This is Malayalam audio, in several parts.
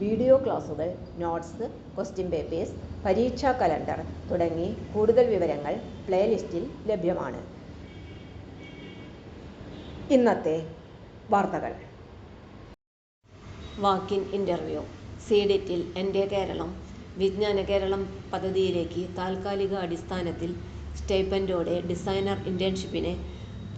വീഡിയോ ക്ലാസുകൾ നോട്ട്സ് ക്വസ്റ്റ്യൻ പേപ്പേഴ്സ് പരീക്ഷാ കലണ്ടർ തുടങ്ങി കൂടുതൽ വിവരങ്ങൾ പ്ലേലിസ്റ്റിൽ ലഭ്യമാണ്. ഇന്നത്തെ വാർത്തകൾ. വാക്കിൻ ഇന്റർവ്യൂ സീഡിറ്റിൽ എന്റെ കേരളം. വിജ്ഞാന കേരളം പദ്ധതിയിലേക്ക് താൽക്കാലിക അടിസ്ഥാനത്തിൽ സ്റ്റൈപ്പൻഡോടെ ഡിസൈനർ ഇന്റേൺഷിപ്പിനെ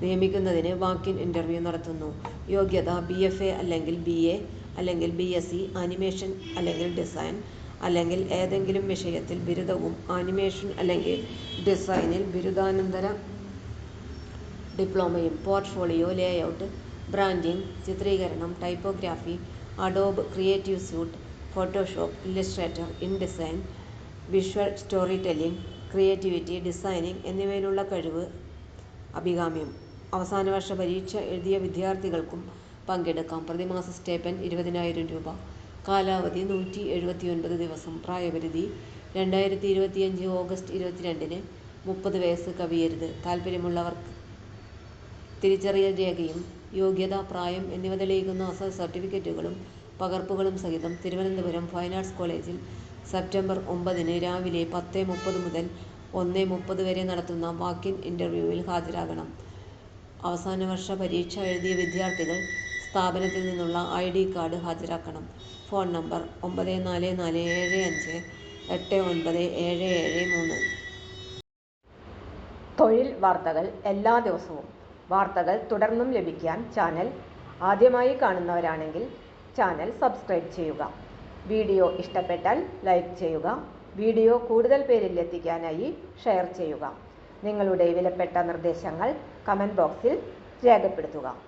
നിയമിക്കുന്നതിന് വാക്കിൻ ഇന്റർവ്യൂ നടത്തുന്നു. യോഗ്യത ബി എഫ് എ അല്ലെങ്കിൽ ബി എ അല്ലെങ്കിൽ ബി എസ് സി ആനിമേഷൻ അല്ലെങ്കിൽ ഡിസൈൻ അല്ലെങ്കിൽ ഏതെങ്കിലും വിഷയത്തിൽ ബിരുദവും ആനിമേഷൻ അല്ലെങ്കിൽ ഡിസൈനിൽ ബിരുദാനന്തര ഡിപ്ലോമയും പോർട്ട്ഫോളിയോ ലേഔട്ട് ബ്രാൻഡിംഗ് ചിത്രീകരണം typography Adobe creative suite Photoshop Illustrator InDesign visual storytelling creativity designing എന്നിവയിലുള്ള കഴിവ് അഭികാമ്യം. അവസാന വർഷ പരീക്ഷ എഴുതിയ വിദ്യാർത്ഥികൾക്കും പങ്കെടുക്കാം. പ്രതിമാസ സ്റ്റേപ്പൻഡ് ഇരുപതിനായിരം രൂപ. കാലാവധി നൂറ്റി എഴുപത്തിയൊൻപത് ദിവസം. പ്രായപരിധി രണ്ടായിരത്തി ഇരുപത്തിയഞ്ച് ഓഗസ്റ്റ് ഇരുപത്തിരണ്ടിന് മുപ്പത് വയസ്സ് കവിയരുത്. താൽപ്പര്യമുള്ളവർക്ക് തിരിച്ചറിയൽ രേഖയും യോഗ്യത പ്രായം എന്നിവ തെളിയിക്കുന്ന അസൽ സർട്ടിഫിക്കറ്റുകളും പകർപ്പുകളും സഹിതം തിരുവനന്തപുരം ഫൈൻ ആർട്സ് കോളേജിൽ സെപ്റ്റംബർ ഒമ്പതിന് രാവിലെ പത്ത് മുപ്പത് മുതൽ ഒന്ന് മുപ്പത് വരെ നടത്തുന്ന വാക്കിൻ ഇന്റർവ്യൂവിൽ ഹാജരാകണം. അവസാന വർഷ പരീക്ഷ എഴുതിയ വിദ്യാർത്ഥികൾ സ്ഥാപനത്തിൽ നിന്നുള്ള ഐ ഡി കാർഡ് ഹാജരാക്കണം. ഫോൺ നമ്പർ ഒമ്പത് നാല് നാല് ഏഴ് അഞ്ച് എട്ട് ഒൻപത് ഏഴ് ഏഴ് മൂന്ന്. തൊഴിൽ വാർത്തകൾ എല്ലാ ദിവസവും. വാർത്തകൾ തുടർന്നും ലഭിക്കാൻ ചാനൽ ആദ്യമായി കാണുന്നവരാണെങ്കിൽ ചാനൽ സബ്സ്ക്രൈബ് ചെയ്യുക. വീഡിയോ ഇഷ്ടപ്പെട്ടാൽ ലൈക്ക് ചെയ്യുക. വീഡിയോ കൂടുതൽ പേരിൽ എത്തിക്കാനായി ഷെയർ ചെയ്യുക. നിങ്ങളുടെ വിലപ്പെട്ട നിർദ്ദേശങ്ങൾ കമന്റ് ബോക്സിൽ രേഖപ്പെടുത്തുക.